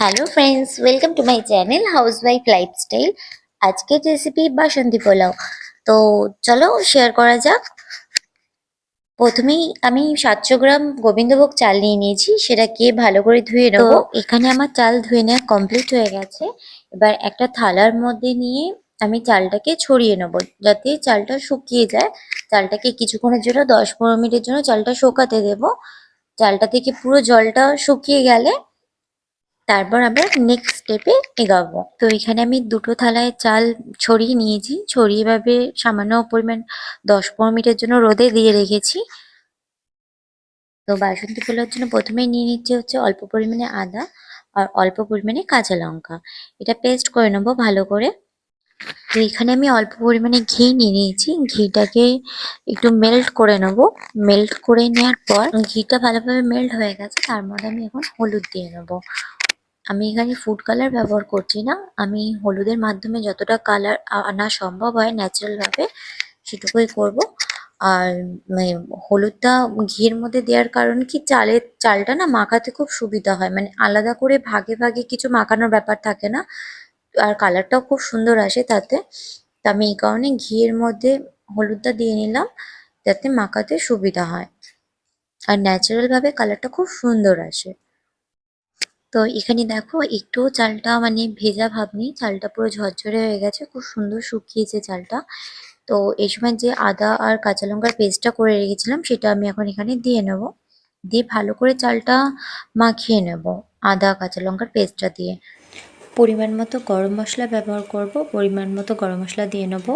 Hello friends welcome to my channel housewife lifestyle আজকের recipe Basanti pulao. তো চলো শেয়ার করা যাক। প্রথমেই আমি সাতশো গ্রাম গোবিন্দভোগ চাল নিয়ে নিয়েছি। সেটাকে ভালো করে ধুয়ে নেব? এখানে আমার চাল ধুয়ে নেওয়া কমপ্লিট হয়ে গেছে। এবার একটা থালার মধ্যে নিয়ে আমি চালটাকে ছড়িয়ে নেব, যাতে চালটা শুকিয়ে যায়। চালটাকে কিছুক্ষণের জন্য, দশ পনেরো মিনিটের জন্য চালটা শুকাতে দেবো। চালটা থেকে পুরো জলটা শুকিয়ে গেলে তারপর আমরা নেক্সট স্টেপে এগাবো। তো এখানে আমি দুটো থালায় চাল ছড়িয়ে নিয়েছি। ছড়িয়ে ভাবে সামান্য পরিমাণ দশ পনেরো মিনিটের জন্য রোদে দিয়ে রেখেছি। তো বাসন্তী পোলাওর জন্য প্রথমেই নিয়ে নিচ্ছে হচ্ছে অল্প পরিমাণে আদা আর অল্প পরিমাণে কাঁচা লঙ্কা। এটা পেস্ট করে নেব ভালো করে। তো এখানে আমি অল্প পরিমাণে ঘি নিয়ে নিয়েছি। ঘিটাকে একটু মেল্ট করে নেব। মেল্ট করে নেওয়ার পর ঘিটা ভালোভাবে মেল্ট হয়ে গেছে। তার মধ্যে আমি এখন হলুদ দিয়ে নেব। আমি এখানে ফুড কালার ব্যবহার করছি না। আমি হলুদের মাধ্যমে যতটা কালার আনা সম্ভব হয় ন্যাচারালভাবে সেটুকুই করব। আর মানে হলুদটা ঘিয়ের মধ্যে দেওয়ার কারণ কি? চালের চালটা না মাখাতে খুব সুবিধা হয়। মানে আলাদা করে ভাগে ভাগে কিছু মাখানোর ব্যাপার থাকে না। আর কালারটাও খুব সুন্দর আসে তাতে। তা আমি এই কারণে ঘিয়ের মধ্যে হলুদটা দিয়ে নিলাম, যাতে মাখাতে সুবিধা হয়। আর ন্যাচারালভাবে কালারটা খুব সুন্দর আসে। তো এখানে দেখো একটুও চালটা মানে ভেজা ভাব নেই, চালটা পুরো ঝরঝরে হয়ে গেছে, খুব সুন্দর শুকিয়েছে চালটা। তো এই সময় যে আদা আর কাঁচা লঙ্কার পেস্টটা করে রেখেছিলাম, সেটা আমি এখন এখানে দিয়ে নেব। দিয়ে ভালো করে চালটা মাখিয়ে নেব, আদা, কাঁচা লঙ্কার পেস্টটা দিয়ে। পরিমাণ মতো গরম মশলা ব্যবহার করব, পরিমাণ মতো গরম মশলা দিয়ে নেব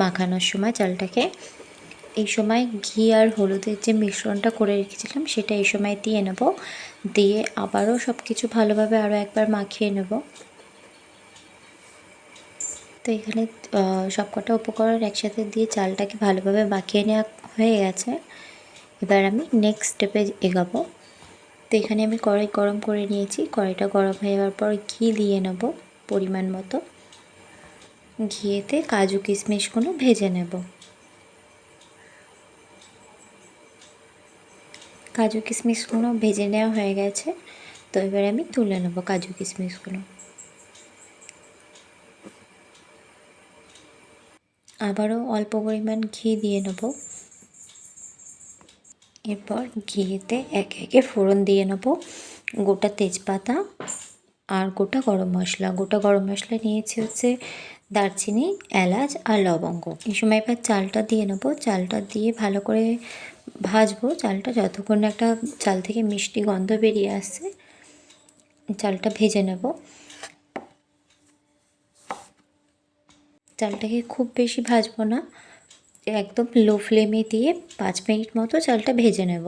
মাখানোর সময় চালটাকে। এই সময় ঘি আর হলুদের যে মিশ্রণটা করে রেখেছিলাম, সেটা এই সময় দিয়ে নেব। দিয়ে আবারও সব কিছু ভালোভাবে আরও একবার মাখিয়ে নেব। তো এখানে সবকটা উপকরণ একসাথে দিয়ে চালটাকে ভালোভাবে মাখিয়ে নেওয়া হয়ে গেছে। এবার আমি নেক্সট স্টেপে এগাবো। তো এখানে আমি কড়াই গরম করে নিয়েছি। কড়াইটা গরম হয়ে যাওয়ার পর ঘি দিয়ে নেব পরিমাণ মতো। ঘিয়েতে কাজু কিশমিশগুলো ভেজে নেব। কাজু কিশমিশগুলো ভেজে নেওয়া হয়ে গেছে। তো এবারে আমি তুলে নেব কাজু কিশমিশগুলো। আবারও অল্প পরিমাণ ঘি দিয়ে নেব। এরপর ঘিতে একে একে ফোড়ন দিয়ে নেব। গোটা তেজপাতা আর গোটা গরম মশলা। গোটা গরম মশলা নিয়েছি হচ্ছে দারচিনি, এলাচ আর লবঙ্গ। এই সময় এবার চালটা দিয়ে নেব। চালটা দিয়ে ভালো করে ভাজবো চালটা যতক্ষণ একটা চাল থেকে মিষ্টি গন্ধ বেরিয়ে আসছে, চালটা ভেজে নেব। চালটাকে খুব বেশি ভাজবো না, একদম লো ফ্লেমে দিয়ে পাঁচ মিনিট মতো চালটা ভেজে নেব।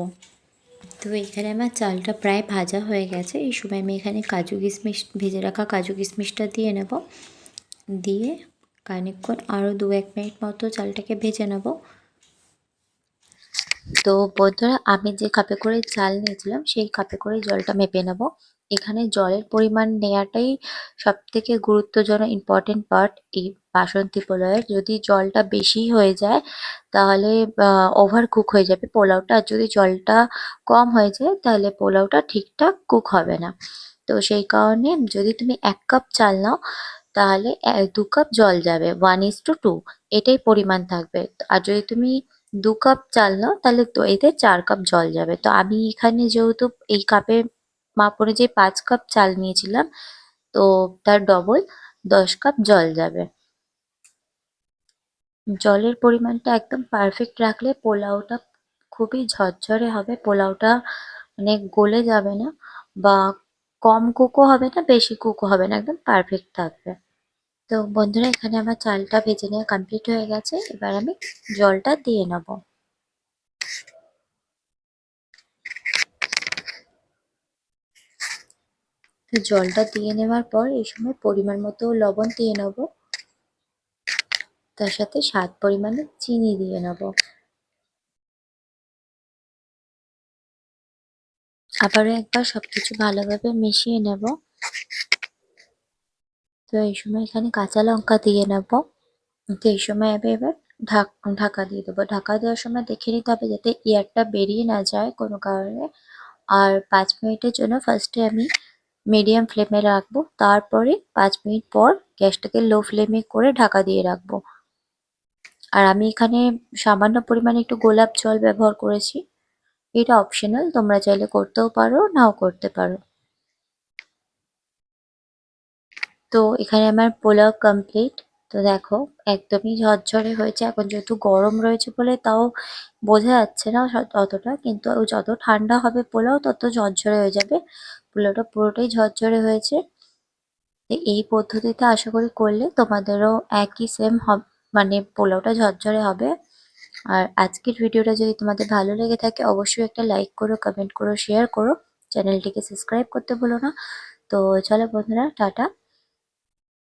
তো এখানে আমার চালটা প্রায় ভাজা হয়ে গেছে, এই সময় আমি এখানে কাজু কিশমিশ, ভেজে রাখা কাজু কিশমিশটা দিয়ে নেব। দিয়ে খানিকক্ষণ আরও দু এক মিনিট মতো চালটাকে ভেজে নেব। তো বন্ধুরা, আমি যে কাপে করে চাল নিয়েছিলাম, সেই কাপে করে জলটা মেপে নেব। এখানে জলের পরিমাণ নেওয়াটাই সব থেকে গুরুত্বজনক ইম্পর্টেন্ট পার্ট এই বাসন্তী পোলাওয়ের। যদি জলটা বেশি হয়ে যায়, তাহলে ওভার কুক হয়ে যাবে পোলাওটা। আর যদি জলটা কম হয়ে যায়, তাহলে পোলাওটা ঠিকঠাক কুক হবে না। তো সেই কারণে যদি তুমি এক কাপ চাল নাও, তাহলে দু কাপ জল যাবে ওয়ান ইস টু টু এটাই পরিমাণ থাকবে। আর যদি তুমি দু কাপ চাল নাও, তাহলে তো এতে চার কাপ জল যাবে। তো আমি এখানে যেহেতু এই কাপের মাপ অনুযায়ী পাঁচ কাপ চাল নিয়েছিলাম, তো তার ডবল দশ কাপ জল যাবে। জলের পরিমাণটা একদম পারফেক্ট রাখলে পোলাওটা খুবই ঝরঝরে হবে, পোলাওটা মানে গলে যাবে না বা কম কুকও হবে না, বেশি কুকও হবে না, একদম পারফেক্ট থাকবে। তো বন্ধুরা, এখানে আমার চালটা ভেজে নেওয়া কমপ্লিট হয়ে গেছে। এবার আমি জলটা দিয়ে নেব। জলটা দিয়ে নেওয়ার পর এই সময় পরিমাণ মতো লবণ দিয়ে নেব। তার সাথে স্বাদ পরিমাণে চিনি দিয়ে নেব। আবারও একবার সবকিছু ভালোভাবে মিশিয়ে নেব। তো এই সময় এখানে কাঁচা লঙ্কা দিয়ে নেব। তো এই সময় আমি এবার ঢাক, ঢাকা দিয়ে দেবো। ঢাকা দেওয়ার সময় দেখে নিতে হবে যাতে এয়ারটা বেরিয়ে না যায় কোনো কারণে। আর পাঁচ মিনিটের জন্য ফার্স্টে আমি মিডিয়াম ফ্লেমে রাখব। তারপরে পাঁচ মিনিট পর গ্যাসটাকে লো ফ্লেমে করে ঢাকা দিয়ে রাখব। আর আমি এখানে সামান্য পরিমাণে একটু গোলাপ জল ব্যবহার করেছি। এটা অপশনাল তোমরা চাইলে করতেও পারো, নাও করতে পারো। তো এখানে আমার পোলাও কমপ্লিট তো দেখো, একদমই ঝরঝরে হয়েছে। এখন যেহেতু গরম রয়েছে বলে তাও বোঝা যাচ্ছে না অতটা। কিন্তু যত ঠান্ডা হবে পোলাও, তত ঝরঝরে হয়ে যাবে। পোলাওটা পুরোটাই ঝরঝরে হয়েছে। এই পদ্ধতিতে আশা করি করলে তোমাদেরও একই সেম মানে পোলাওটা ঝরঝরে হবে। আর আজকের ভিডিওটা যদি তোমাদের ভালো লেগে থাকে, অবশ্যই একটা লাইক করো কমেন্ট করো শেয়ার করো। চ্যানেলটিকে সাবস্ক্রাইব করতে ভুলো না। তো চলো বন্ধুরা, টাটা।